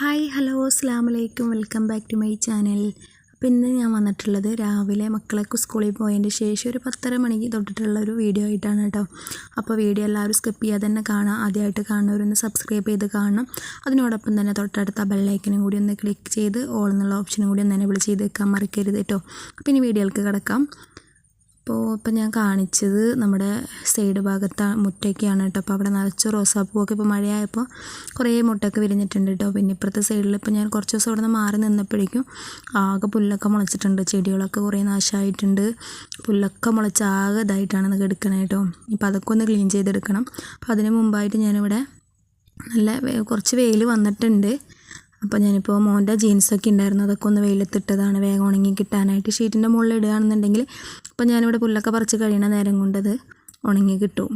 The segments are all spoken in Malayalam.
Hi hello അസ്ലാമലൈക്കും welcome back to my channel. അപ്പോൾ ഇന്ന് ഞാൻ വന്നിട്ടുള്ളത് രാവിലെ മക്കളൊക്കെ സ്കൂളിൽ പോയതിന്റെ ശേഷം ഒരു പത്തര മണിക്ക് തൊട്ടിട്ടുള്ള ഒരു വീഡിയോ ആയിട്ടാണ് കേട്ടോ. അപ്പോൾ വീഡിയോ എല്ലാവരും സ്കിപ്പ് ചെയ്യാതെ തന്നെ കാണാം. ആദ്യമായിട്ട് കാണുന്നവരൊന്ന് സബ്സ്ക്രൈബ് ചെയ്ത് കാണണം. അതിനോടൊപ്പം തന്നെ തൊട്ടടുത്ത ബെല്ലൈക്കനും കൂടി ഒന്ന് ക്ലിക്ക് ചെയ്ത് ഓൾ എന്നുള്ള ഓപ്ഷനും കൂടി ഒന്ന് എനേബിൾ ചെയ്ത് വെക്കാൻ മറക്കരുത് കേട്ടോ. അപ്പോൾ ഇനി വീഡിയോയിലേക്ക് കിടക്കാം. അപ്പോൾ ഇപ്പം ഞാൻ കാണിച്ചത് നമ്മുടെ സൈഡ് ഭാഗത്ത് മുറ്റയ്ക്കാണ് കേട്ടോ. അപ്പോൾ അവിടെ നിറച്ച് റോസാപ്പൂവൊക്കെ ഇപ്പോൾ മഴയായപ്പോൾ കുറേ മുട്ടൊക്കെ വിരിഞ്ഞിട്ടുണ്ട് കേട്ടോ. പിന്നെ ഇപ്പുറത്തെ സൈഡിൽ ഇപ്പോൾ ഞാൻ കുറച്ച് ദിവസം അവിടെ നിന്ന് മാറി നിന്നപ്പോഴേക്കും ആകെ പുല്ലൊക്കെ മുളച്ചിട്ടുണ്ട്. ചെടികളൊക്കെ കുറേ നാശമായിട്ടുണ്ട് പുല്ലൊക്കെ മുളച്ച് ആകെ ഇതായിട്ടാണ് എടുക്കണേ കേട്ടോ. ഇപ്പോൾ അതൊക്കെ ഒന്ന് ക്ലീൻ ചെയ്തെടുക്കണം. അപ്പോൾ അതിന് മുമ്പായിട്ട് ഞാനിവിടെ നല്ല കുറച്ച് വെയിൽ വന്നിട്ടുണ്ട്. അപ്പോൾ ഞാനിപ്പോൾ മോന്റെ ജീൻസൊക്കെ ഉണ്ടായിരുന്നു അതൊക്കെ ഒന്ന് വെയിലത്തിട്ടതാണ്. വേഗം ഉണങ്ങി കിട്ടാനായിട്ട് ഷീറ്റിന്റെ മുകളിൽ ഇടുകയാണെന്നുണ്ടെങ്കിൽ അപ്പോൾ ഞാനിവിടെ പുല്ലൊക്കെ പറിച്ച് കഴിയണ നേരം കൊണ്ടത് ഉണങ്ങി കിട്ടും.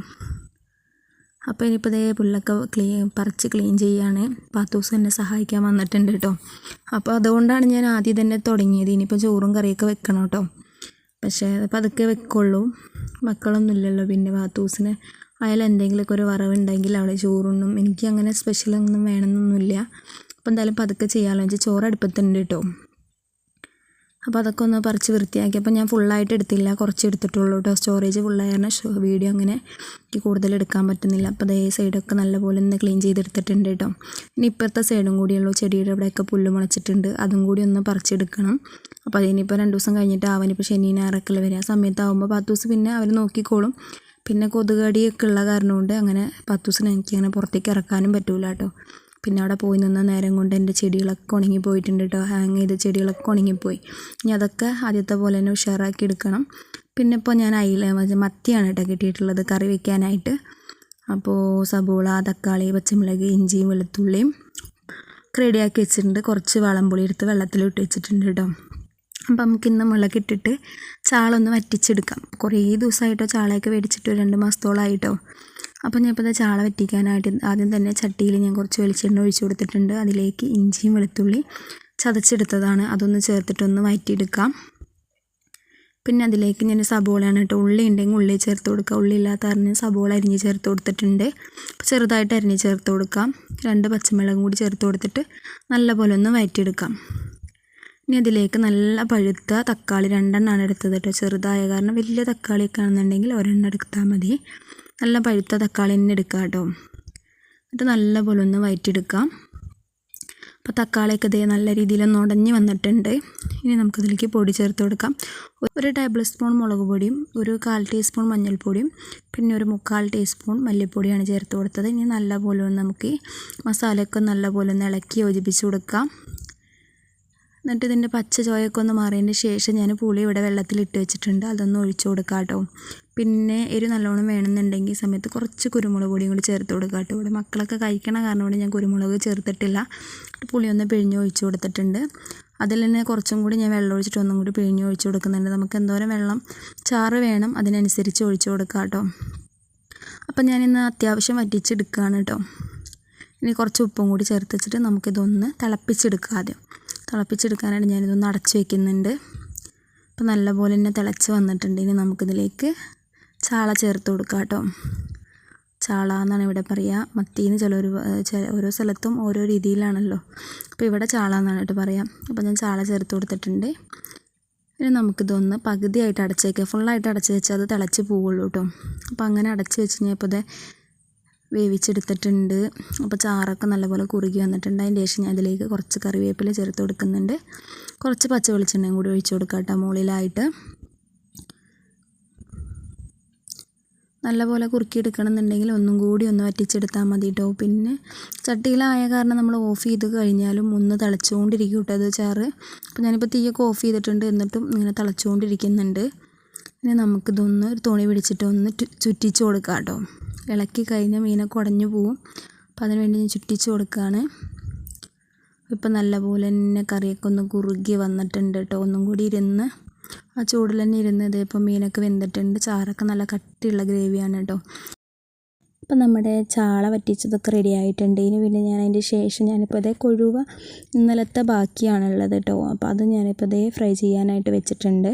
അപ്പോൾ ഇനിയിപ്പോൾ ഇതേ പുല്ലൊക്കെ ക്ലീൻ പറിച്ച് ക്ലീൻ ചെയ്യാണ്. പാത്തൂസ് എന്നെ സഹായിക്കാൻ വന്നിട്ടുണ്ട് കേട്ടോ. അപ്പോൾ അതുകൊണ്ടാണ് ഞാൻ ആദ്യം തന്നെ തുടങ്ങിയത്. ഇനിയിപ്പോൾ ചോറും കറിയൊക്കെ വെക്കണം കേട്ടോ. പക്ഷേ അപ്പോൾ അതൊക്കെ വെക്കുള്ളൂ. മക്കളൊന്നും ഇല്ലല്ലോ പിന്നെ. പാത്തൂസിന് അയാൾ എന്തെങ്കിലുമൊക്കെ ഒരു വറവുണ്ടെങ്കിൽ അവിടെ ചോറുണ്ണും. എനിക്ക് അങ്ങനെ സ്പെഷ്യലൊന്നും വേണമെന്നൊന്നുമില്ല. അപ്പോൾ എന്തായാലും പതുക്കെ ചെയ്യാമല്ലോ വെച്ചാൽ ചോറ് അടുപ്പത്തുണ്ട് കേട്ടോ അപ്പോൾ അതൊക്കെ ഒന്ന് പറിച്ച് വൃത്തിയാക്കി. അപ്പോൾ ഞാൻ ഫുള്ളായിട്ട് എടുത്തില്ല. കുറച്ച് എടുത്തിട്ടുള്ളൂ കേട്ടോ സ്റ്റോറേജ് ഫുള്ളായ കാരണം വീഡിയോ അങ്ങനെ എനിക്ക് കൂടുതൽ എടുക്കാൻ പറ്റുന്നില്ല. അപ്പോൾ അതേ സൈഡൊക്കെ നല്ലപോലെ ഒന്ന് ക്ലീൻ ചെയ്തെടുത്തിട്ടുണ്ട് കേട്ടോ ഇനി ഇപ്പോഴത്തെ സൈഡും കൂടിയുള്ളൂ ചെടിയുടെ അവിടെയൊക്കെ പുല്ല് മുളച്ചിട്ടുണ്ട്. അതും കൂടി ഒന്ന് പറിച്ചെടുക്കണം. അപ്പോൾ അതിനിപ്പോൾ രണ്ട് ദിവസം കഴിഞ്ഞിട്ട് അവനിപ്പോൾ ശനി ഞായറൊക്കെ വരിക ആ സമയത്താവുമ്പോൾ പത്ത് ദിവസം പിന്നെ അവർ നോക്കിക്കോളും. പിന്നെ കൊതുകടിയൊക്കെ ഉള്ള കാരണം കൊണ്ട് അങ്ങനെ പത്ത് ദിവസം എനിക്ക് അങ്ങനെ പുറത്തേക്ക് ഇറക്കാനും പറ്റൂല കേട്ടോ പിന്നെ അവിടെ പോയി നിന്ന നേരം കൊണ്ട് എന്റെ ചെടികളൊക്കെ ഉണങ്ങി പോയിട്ടുണ്ട് കേട്ടോ ഹാങ് ചെയ്ത ചെടികളൊക്കെ ഉണങ്ങിപ്പോയി. ഇനി അതൊക്കെ ആദ്യത്തെ പോലെ തന്നെ ഉഷാറാക്കി എടുക്കണം. പിന്നെ ഇപ്പോൾ ഞാൻ അയില മത്തിയാണ് കേട്ടോ കിട്ടിയിട്ടുള്ളത് കറി വയ്ക്കാനായിട്ട് അപ്പോൾ സബോള തക്കാളി പച്ചമുളക് ഇഞ്ചിയും വെളുത്തുള്ളിയും റെഡിയാക്കി വെച്ചിട്ടുണ്ട്. കുറച്ച് വളംപുളി എടുത്ത് വെള്ളത്തിലിട്ട് വെച്ചിട്ടുണ്ട് കേട്ടോ അപ്പം നമുക്ക് ഇന്ന് മുളകിട്ടിട്ട് ചാളൊന്ന് വറ്റിച്ചെടുക്കാം. കുറേ ദിവസമായിട്ടോ ചാളയൊക്കെ മേടിച്ചിട്ട് രണ്ട് മാസത്തോളമായിട്ടോ അപ്പം ഞാൻ ഇപ്പോൾ ചാള വറ്റിക്കാനായിട്ട് ആദ്യം തന്നെ ചട്ടിയിൽ ഞാൻ കുറച്ച് വെളിച്ചെണ്ണ ഒഴിച്ചു കൊടുത്തിട്ടുണ്ട്. അതിലേക്ക് ഇഞ്ചിയും വെളുത്തുള്ളി ചതച്ചെടുത്തതാണ്. അതൊന്ന് ചേർത്തിട്ടൊന്ന് വഴറ്റിയെടുക്കാം പിന്നെ അതിലേക്ക് ഞാൻ സബോളയാണ് കേട്ടോ. ഉള്ളി ഉണ്ടെങ്കിൽ ഉള്ളി ചേർത്ത് കൊടുക്കുക. ഉള്ളി ഇല്ലാത്ത അറിഞ്ഞ് സബോള അരിഞ്ഞ് ചേർത്ത് കൊടുത്തിട്ടുണ്ട്. അപ്പോൾ ചെറുതായിട്ട് അരിഞ്ഞ് ചേർത്ത് കൊടുക്കാം. രണ്ട് പച്ചമുളകും കൂടി ചേർത്ത് കൊടുത്തിട്ട് നല്ലപോലെ ഒന്ന് വഴറ്റിയെടുക്കാം ഇനി അതിലേക്ക് നല്ല പഴുത്ത തക്കാളി രണ്ടെണ്ണമാണ് എടുത്തത് കേട്ടോ. ചെറുതായ കാരണം വലിയ തക്കാളിയൊക്കെ ആണെന്നുണ്ടെങ്കിൽ ഒരെണ്ണം എടുത്താൽ മതി. നല്ല പഴുത്ത തക്കാളി തന്നെ എടുക്കുക കേട്ടോ. എന്നിട്ട് നല്ലപോലെ ഒന്ന് വയറ്റിയെടുക്കാം. അപ്പോൾ തക്കാളിയൊക്കെ ഇതേ നല്ല രീതിയിലൊന്ന് ഉടഞ്ഞ് വന്നിട്ടുണ്ട്. ഇനി നമുക്കതിലേക്ക് പൊടി ചേർത്ത് കൊടുക്കാം. ഒരു ടേബിൾ സ്പൂൺ മുളക് പൊടിയും ഒരു കാൽ ടീസ്പൂൺ മഞ്ഞൾപ്പൊടിയും പിന്നെ ഒരു മുക്കാൽ ടീസ്പൂൺ മല്ലിപ്പൊടിയാണ് ചേർത്ത് കൊടുത്തത്. ഇനി നല്ലപോലെ ഒന്ന് നമുക്ക് മസാലയൊക്കെ നല്ലപോലെ ഒന്ന് ഇളക്കി യോജിപ്പിച്ച് കൊടുക്കാം. എന്നിട്ട് ഇതിന്റെ പച്ച ചോയൊക്കെ ഒന്ന് മാറിയതിന് ശേഷം ഞാൻ പുളി ഇവിടെ വെള്ളത്തിലിട്ട് വെച്ചിട്ടുണ്ട്. അതൊന്ന് ഒഴിച്ചു കൊടുക്കാം കേട്ടോ. പിന്നെ എരി നല്ലോണം വേണമെന്നുണ്ടെങ്കിൽ സമയത്ത് കുറച്ച് കുരുമുളക് പൊടിയും കൂടി ചേർത്ത് കൊടുക്കാം കേട്ടോ. ഇവിടെ മക്കളൊക്കെ കഴിക്കണ കാരണം കൊണ്ട് ഞാൻ കുരുമുളക് ചേർത്തിട്ടില്ല. പുളി ഒന്ന് പിഴിഞ്ഞ് ഒഴിച്ചു കൊടുത്തിട്ടുണ്ട്. അതിൽ തന്നെ കുറച്ചും കൂടി ഞാൻ വെള്ളം ഒഴിച്ചിട്ട് ഒന്നും കൂടി പിഴിഞ്ഞ് ഒഴിച്ചു കൊടുക്കുന്നുണ്ട്. നമുക്ക് എന്തോരം വെള്ളം ചാറ് വേണം അതിനനുസരിച്ച് ഒഴിച്ചു കൊടുക്കാം കേട്ടോ. അപ്പം ഞാനിന്ന് അത്യാവശ്യം വറ്റിച്ചെടുക്കുകയാണ് കേട്ടോ. ഇനി കുറച്ച് ഉപ്പും കൂടി ചേർത്ത് വെച്ചിട്ട് നമുക്കിതൊന്ന് തിളപ്പിച്ചെടുക്കാം ആദ്യം. തിളപ്പിച്ചെടുക്കാനായിട്ട് ഞാനിതൊന്ന് അടച്ച് വയ്ക്കുന്നുണ്ട് അപ്പോൾ നല്ലപോലെ തന്നെ തിളച്ച് വന്നിട്ടുണ്ട്. ഇനി നമുക്കിതിലേക്ക് ചാള ചേർത്ത് കൊടുക്കാം കേട്ടോ. ചാള എന്നാണ് ഇവിടെ പറയുക മത്തിന്ന് ചില ഓരോ സ്ഥലത്തും ഓരോ രീതിയിലാണല്ലോ. അപ്പോൾ ഇവിടെ ചാള എന്നാണ് കേട്ടോ പറയാം. അപ്പോൾ ഞാൻ ചാള ചേർത്ത് കൊടുത്തിട്ടുണ്ട്. ഇനി നമുക്കിതൊന്ന് പകുതിയായിട്ട് അടച്ചേക്കാം വയ്ക്കുക ഫുള്ളായിട്ട് അടച്ച് വെച്ചാൽ അത് തിളച്ച് പോവുള്ളൂ കേട്ടോ. അപ്പോൾ അങ്ങനെ അടച്ച് വെച്ച് കഴിഞ്ഞാൽ ഇപ്പോൾ വേവിച്ചെടുത്തിട്ടുണ്ട്. അപ്പോൾ ചാറൊക്കെ നല്ലപോലെ കുറുകി വന്നിട്ടുണ്ട്. അതിന്റെ ശേഷം ഞാൻ അതിലേക്ക് കുറച്ച് കറിവേപ്പില ചേർത്ത് കൊടുക്കുന്നുണ്ട്. കുറച്ച് പച്ച വെളിച്ചെണ്ണയും കൂടി ഒഴിച്ചു കൊടുക്കാം കേട്ടോ മുകളിലായിട്ട്. നല്ലപോലെ കുറുക്കിയെടുക്കണമെന്നുണ്ടെങ്കിൽ ഒന്നും കൂടി ഒന്ന് വറ്റിച്ചെടുത്താൽ മതി കേട്ടോ. പിന്നെ ചട്ടിയിലായ കാരണം നമ്മൾ ഓഫ് ചെയ്ത് കഴിഞ്ഞാലും ഒന്ന് തിളച്ചുകൊണ്ടിരിക്കും കേട്ടോ അത് ചാറ്. അപ്പോൾ ഞാനിപ്പോൾ തീയൊക്കെ ഓഫ് ചെയ്തിട്ടുണ്ട്. എന്നിട്ടും ഇങ്ങനെ തിളച്ചുകൊണ്ടിരിക്കുന്നുണ്ട്. ഇനി നമുക്കിതൊന്ന് ഒരു തുണി പിടിച്ചിട്ട് ഒന്ന് ചുറ്റിച്ച് കൊടുക്കാം കേട്ടോ. ഇളക്കി കഴിഞ്ഞാൽ മീനൊക്കെ ഉടഞ്ഞു പോവും. അപ്പോൾ അതിന് വേണ്ടി ഞാൻ ചുറ്റിച്ച് കൊടുക്കുകയാണ് ഇപ്പം നല്ലപോലെ തന്നെ കറിയൊക്കെ ഒന്ന് കുറുകി വന്നിട്ടുണ്ട് കേട്ടോ. ഒന്നും കൂടി ഇരുന്ന് ആ ചൂടിൽ തന്നെ ഇരുന്ന് ഇതേ ഇപ്പം മീനൊക്കെ വെന്തിട്ടുണ്ട്. ചാറൊക്കെ നല്ല കട്ടിയുള്ള ഗ്രേവിയാണ് കേട്ടോ. അപ്പം നമ്മുടെ ചാള വറ്റിച്ചതൊക്കെ റെഡി ആയിട്ടുണ്ട്. ഇനി പിന്നെ ഞാൻ അതിന്റെ ശേഷം ഞാനിപ്പോൾ ഇതേ കൊഴുവ ഇന്നലത്തെ ബാക്കിയാണുള്ളത് കേട്ടോ. അപ്പോൾ അത് ഞാനിപ്പോൾ ഇതേ ഫ്രൈ ചെയ്യാനായിട്ട് വെച്ചിട്ടുണ്ട്.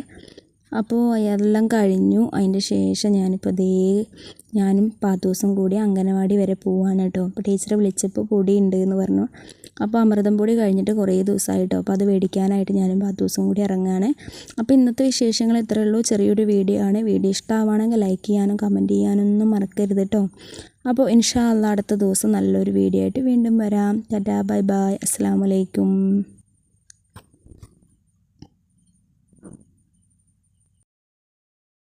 അപ്പോൾ എല്ലാം കഴിഞ്ഞു. അതിന്റെ ശേഷം ഞാനിപ്പോൾ ദേ ഞാനും പാത്തൂസും കൂടി അംഗനവാടി വരെ പോവാണ് കേട്ടോ. അപ്പോൾ ടീച്ചറെ വിളിച്ചപ്പോൾ പൊടി ഉണ്ട് എന്ന് പറഞ്ഞു. അപ്പോൾ അമൃതം പൊടി കഴിഞ്ഞിട്ട് കുറേ ദിവസമായിട്ടോ അപ്പോൾ അത് മേടിക്കാനായിട്ട് ഞാനും പാത്തൂസും കൂടി ഇറങ്ങുകയാണ് അപ്പോൾ ഇന്നത്തെ വിശേഷങ്ങൾ ഇത്രയേ ഉള്ളൂ. ചെറിയൊരു വീഡിയോ ആണ്. വീഡിയോ ഇഷ്ടമാണെങ്കിൽ ലൈക്ക് ചെയ്യാനും കമന്റ് ചെയ്യാനൊന്നും മറക്കരുത് കേട്ടോ. അപ്പോൾ ഇൻഷാ അല്ല അടുത്ത ദിവസം നല്ലൊരു വീഡിയോ ആയിട്ട് വീണ്ടും വരാം. Tata bye bye. അസ്സാം വലൈക്കും